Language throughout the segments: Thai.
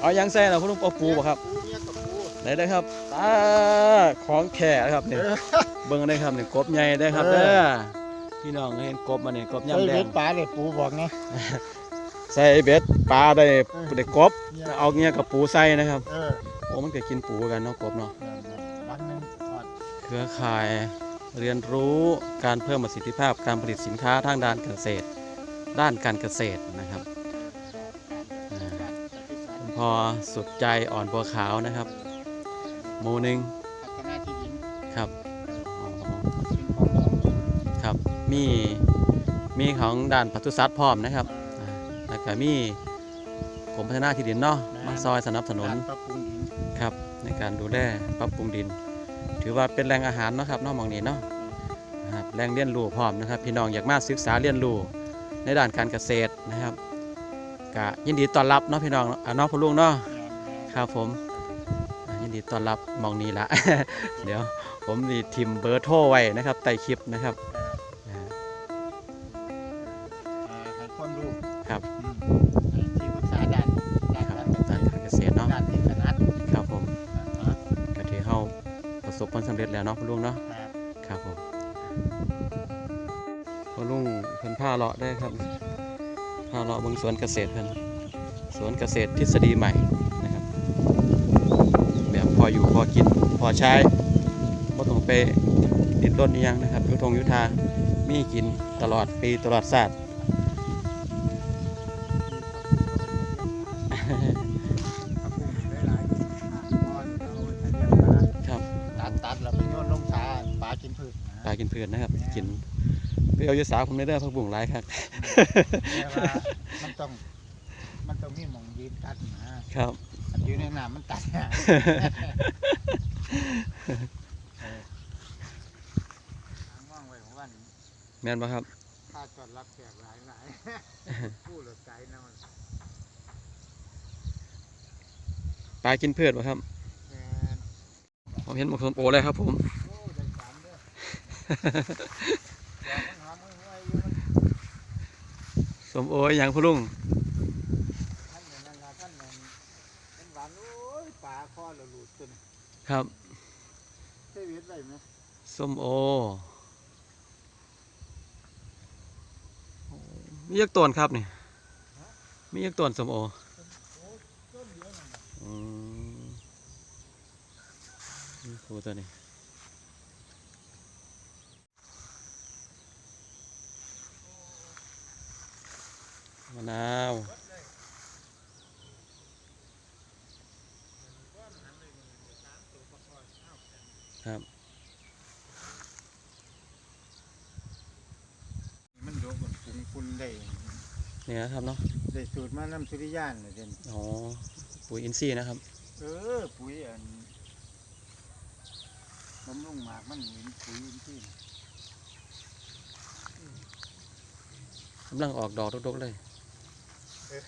เอายังแซ่นะคุณลุงเอาปูบ่ครับปูเนี่ยกับปูไหนได้ครับตาของแข่ครับนี่เบิ่งได้ครับนี่กบใหญ่ได้ครับเออเด้อพี่น้องเห็นกบมาเนี่ยกบใส่ย่ำแดเบ็งดปลาเลยปูบอกไงใส่เบ็ดปลาได้เออได้กบ เอาเงี้ยกับปูใส่นะครับเออโอ้มันก็กินปูกันเนาะกบเนาะวันหนึงทอดเครือข่ายเรียนรู้การเพิ่มประสิทธิภาพการผลิตสินค้าทางด้านเกษตร ด้านการเกษตรนะครับอ่าคุณ พอสุดใจอ่อนบัวขาวนะครับหมูหนึ่งพัฒนาที่ดินครับอ๋อเป็นของเราครับ มีมีของด่านปศุสัตว์พร้อมนะครับอ่าแล้วก็มีกรมพัฒนาที่ดินเนาะมาซอยสนับสนุน การปรับปรุงดินครับในการดูแลปรับปรุงดิน ถือว่าเป็นแหล่งอาหารเนาะครับเนอกมองนี้เนาะนะครับแหล่งเรียนรู้พร้อมนะครับ พี่น้องอยากมาศึกษาเรียนรู้ในด้านการเกษตรนะครับ ก็ยินดีต้อนรับเนาะพี่น้องอ่าเน้องพ่อลุงเนาะครับผมอ่ายินดีต้อนรับหมองนี้ละ เดี๋ยวผมดีทิมเบอร์โทรไว้นะครับใต้คลิปนะครับอ่าเอ่อให้ความรู้ครับอืมให้ที่ปรึกษาด้านด้านครับการเกษด้านตรการเกษตรเนาะด้านที่ถนัดครับผมอ่าก็ถือเฮาประสบผลสำเร็จแล้วเนาะพ่อลุงเนาะครับครับผมพอลุงเพิ่นผ้าเลาะได้ครับ ผ้าเลาะเบางสวนเกษตรเพิ่นสวนเกษตรทฤษฎีใหม่นะครับ แบบพออยู่พอกินพอใช้บ่ต้องไปติดรถอีหยังนะครับอยุทงอยุทามีกินตลอดปีตลอดศาสตร์ปรับปรุงหลายๆอ่าบอนเอาไว้ให้เลี้ยงปลาครับตัดตัดแล้วไปโยนลงสาปลากินพืชนะปลากินเพื่อนนะครับกิน ไปเอาอยู่สาผมได้เด้อพักบุ่งหลายครับแต่ว่ามันต้อง มันต้องมีหมองยืนตัดนะครับ อันอยู่ในน้ำมันตัดยากเออทางว่างไว้ของวันแม่นปะครับถ้าจอดรับแขกหลายหลายผู้หลดใจนะมันปลากินเพื่อนปะครับ แม่นผมเห็นหมกสมโอเลยครับผม โอ้ได้สามเด้อเดี๋ยวมันหามือห้วยอยู่มัน ส มโออย่างพ่อลุงท่านอย่างนั้นล่ะท่านนั้นเป็นหวานโอ้ยปลาคอเราหลุดจนครับเซเวียดได้ไหมส้มโอมียักต้นครับนี่มียักต้นส้มโอโอ้ต้นเดียวนั่นน่ะอืมนี่ครูตัวนี้มะนาว ครับ มันโดนปรุงคุณได้เนี่ยนะครับเนาะได้สูตรมาน้ำสุริยานเลยเด่นอ๋อปุ๋ยอินทรีย์นะครับ เออปุ๋ยอันบำรุงหมากมันเห็นปุ๋ยที่กำลังออกดอกดกๆเลยเออ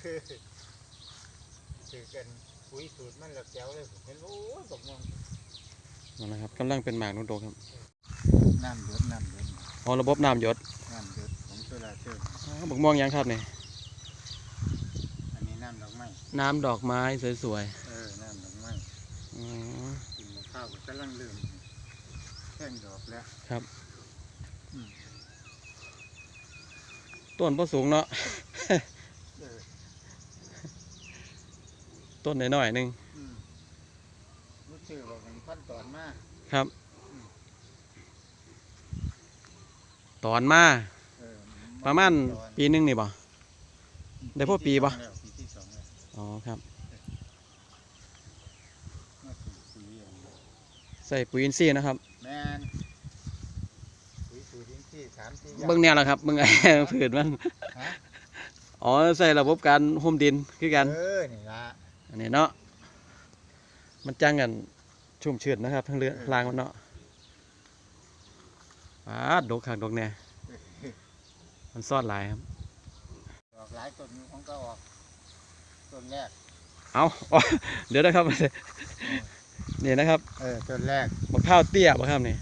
คือกันปุ๋ยสูตรมันแล้วแก้วเลยเห็นโอ้ยบอกมอง นั่นนะครับกำลังเป็นหมากดกๆครับน้ำเดือดน้ำเดือดอ๋อระบบน้ำหยดน้ำเดือดของโซลาร์เซลล์อ๋อบักม่วงยังครับนี่อันนี้น้ำดอกไม้น้ำดอกไม้สวยเออน้ำดอกไม้ๆอ๋อกินมะพร้าวก็กำลังเริ่มแท่งดอกแล้วต้นพอสูงเนาะเออต้นน้อยๆหนึงอืมรู้สึกว่ามัน ขั้นตอนมากครับ ตอนมาเออประมาณตอนปีหนึงนี่บ่ได้พอปีปะแล้วปีที่สองแล้วอ๋อครับ มาสู่ปุ๋ยอันนี้ใส่ปุ๋ยอินทรีย์นะครับ แมนปุ๋ยสูตรอินทรีย์สามสี่อย่าง เบิ่งแนวละครับเบิ่งไอ้ ผืนมันฮะ อ๋อใส่ระบบการห่มดินคือกัน เออนี่ละอันนี้เนาะมันจังกัน ชุ่มชื้นนะครับทั้งเรือลางมันเนาะปาดดกคักดกแน่มันซ่อนหลายครับออกหลายต้นของก็ออกต้นแรกเอาอ๋อเดี๋ยวนะครับนี่นะครับเออต้นแรกมะพร้าวเตี้ยบ่ครับนี่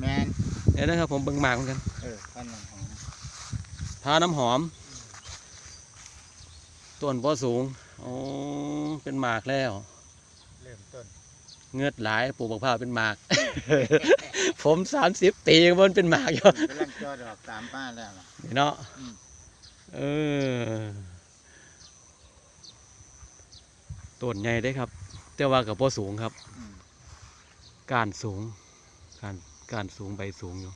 แมนเดี๋ยวนะครับผมเบิ่งหมากเหมือนกันเออพันธุ์หอมทาน้ำหอมต้นบ่สูงเโอ้เป็นหมากแล้ว เริ่มต้น เงือดหลายปลูกมะพร้าวเป็นหมาก ผมสามสิบปียังบนเป็นหมากอยู่กำลังจอดอกตามป้าแล้วล่ะนี่เนาะอืม เออต้นใหญ่ได้ครับ แต่ว่ากับพ่สูงครับ อืมก้านสูงก้านก้านสูงใบสูงอยู่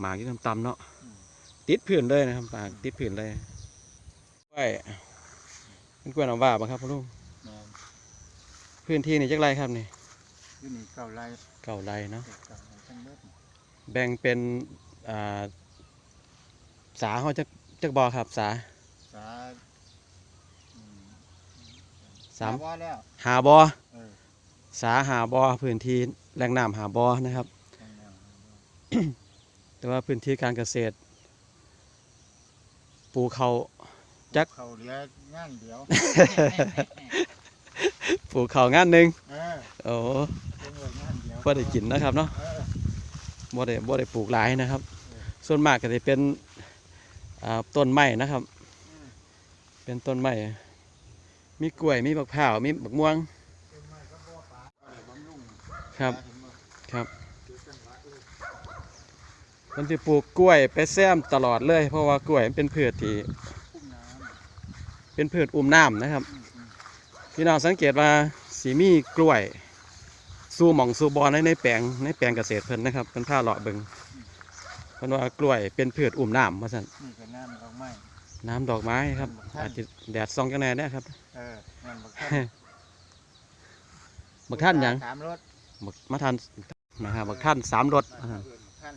หมากอยี่ตำๆเนาะอืมติดพื้นเลยนะครับหมากติดพื้นเลยกล้วยเป็นกล้วยน้ำว่าบ้างครับพ่อลุงแม่น พื้นที่นี่จักไรครับนี่อยู่นี่เก้าไร่เก่าไรเนาะเจ็ดเก้าไร่ทั้งเบิดนี่แบ่งเป็นอ่าสาเขาจะจักบอครับสาสาอืมสามว่าแล้วหาบอเออสาหาบอพื้นที่แหล่งน้ำหาบอนะครับ ทั้งแล้วแต่ว่าพื้นที่การเกษตรปลูกเขา จัก เขาเหลืองานเดียว ปลูกเขางานหนึ่งเออโอ้เพิ่งเลิกงานเดียวพอได้กินนะครับเนาะเออบ่ได้บ่ได้ปลูกหลายนะครับเออส่วนมากก็จะเป็นอ่าต้นไม้นะครับอืมเป็นต้นไม้มีกล้วยมีมะพร้าวมีบักม่วงเป็นไม้ก็บ่ปลาเอาได้บำรุงครับเห็นบ่ครับคือจังหวะเออมันสิปลูกกล้วยไปแซมตลอดเลย เพราะว่ากล้วยมันเป็นพืชที่พุ่มน้ำเป็นพืชอุ้มน้ำนะครับอืมอืม พี่น้องสังเกตว่าสีมีกล้วยสู้หม่องสู้บอลในในแปลงในแปลงเกษตรเพิ่นนะครับเพิ่นผ้าเลาะเบิงเพิ่นว่ากล้วยเป็นพืชอุ้มน้ำว่าซั่นนี่ก็น้ำดอกไม้น้ำดอกไม้ครับอาจจะแดดส่องจังแน่เนี่ยครับเออนั่นบักท่านบักท่านหยังสามรถบักมาทานนะครับบักท่านสามรสบักท่าน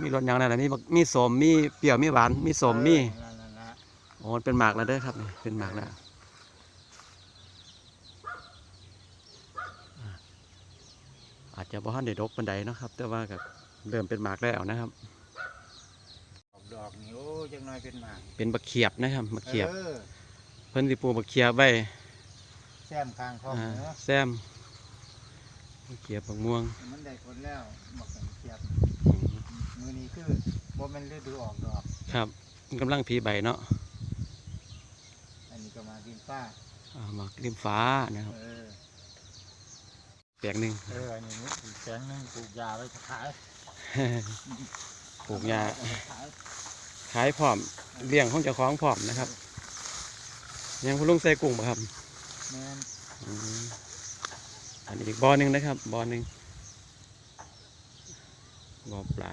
มีรสหยังไงล่ะมีบักมีสมมีเปรี้ยวมีหวานมีสมมีเออนั่นน่ะโอ้มันเป็นหมากแล้วเด้อครับนี่เป็นหมากแล้วอ่า อาจจะบ่ทันได้ดกปานใดเนาะครับ แต่ว่าก็เริ่มเป็นหมากแล้วนะครับ ออกดอกนี่โอ้จังน้อยเป็นหมากเป็นบักเขียบนะครับบักเขียบออเพิ่นสิปลูกบักเขียบไว้แซมข้างคลองอ่าเนาะแซมบักเขียบบักม่วงมันได้ผลแล้วบักกันเทียบอืมมือนี้คือบ่แม่นฤดูออกดอก ครับมันกำลังผีใบเนาะอันนี้ก็มาดินฟ้าอ่าหมากริมฟ้านะครับ เออ แปลงหนึ่งเอออันนี้อีกแสงหนึงปลูกยาไว้ขายปลูกหญ้าเอไปขายขายพร้อมเลี้ยงของเจ้าของพร้อมนะครับ ยังคุณลุงใส่กุ้งป่ะครับแม่นอืมอันนี้อีกบ่อหนึ่งนะครับบ่อหนึ่งบ่อปลา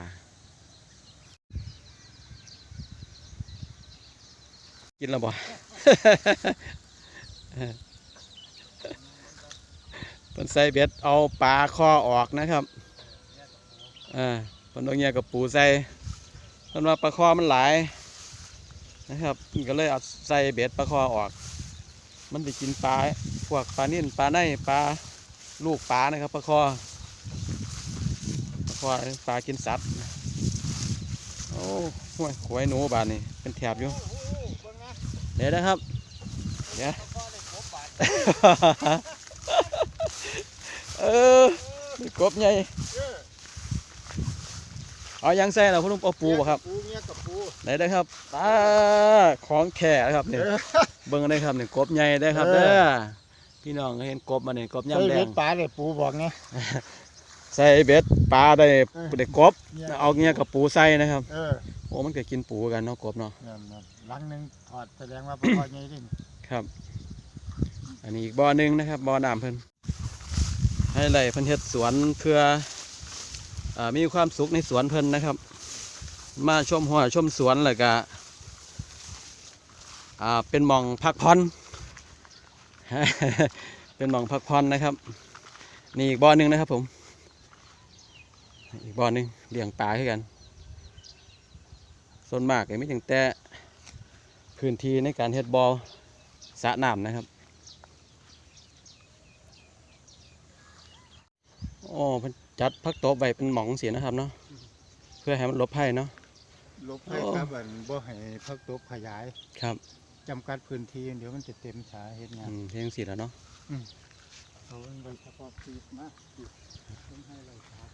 กินแล้วบ่ เป็นใส่เบ็ดเอาปลาคอออกนะครับอ่าเป็นเอาเงี้ยกับปูใส่เพราะว่าปลาคอมันหลายนะครับก็เลยเอาใส่เบ็ดปลาคอออก มันไปกินปลาพวกปลานิ่นปลาในปลาลูกปลานะครับปลาคอปลาคอปลากินสัตว์โอ้ห่วยขวยหนูบานนี่เป็นแถบอยู่เบิ่งนะเดี๋ยวนะครับเดี๋ยว พ่อได้ครบบาท เออมีกบใหญ่เออเอายังใส่แล้วคุณลุงเอาปูบ่ครับปูเมียกับปูไหนได้อครับปลาของแท้นะครับเนี่ยเออเบิ่งได้ครับเนี่ยกบใหญ่ได้อครับเออเด้อพี่น้องเห็นกบมาเนี่ยกบใส่ย่ำแดเบ็งดปลาได้ปูบอกไงใส่เบ็ดปลาได้เออได้กบ เอาเงี้ยกับปูใส่นะครับเออโอ้มันก็กินปูกันเนาะกบเนาะนั่นนั่นหลังหนึงถอดแสดงว่าปลาคอใหญ่ดิครับ อันนี้อีกบ่อหนึงนะครับบ่อน้ำเพิ่น ให้ไรเพิ่นเฮ็ดสวนเพื่ออมีความสุขในสวนเพิ่นนะครับ มาชมหัวชมสวนแล้วก็เป็นมองพักผ่อนเป็นมองพักผ่อนนะครับ นี่อีกบ่อหนึงนะครับผม อีกบ่อหนึงเลี้ยงปลาคือกันส่วนมากก็มีตั้งแต่พื้นที่ในการเฮ็ดบ่อสระน้ำนะครับ โอ้เพิ่นจัดพักโต๊ะไว้เป็นหมองเสียนะครับเนาะเพื่อให้มันหลบภัยเนาะลบให้โอ้ครับอันบ่ให้พักตบขยายครับจำกัดพื้นที่เดี๋ยวมันจะเต็มสาเฮ็ดงานอืมเพียงสีแล้วเนาะ เอาไว้เฉพาะปีกมาปีกต้องให้เราขาย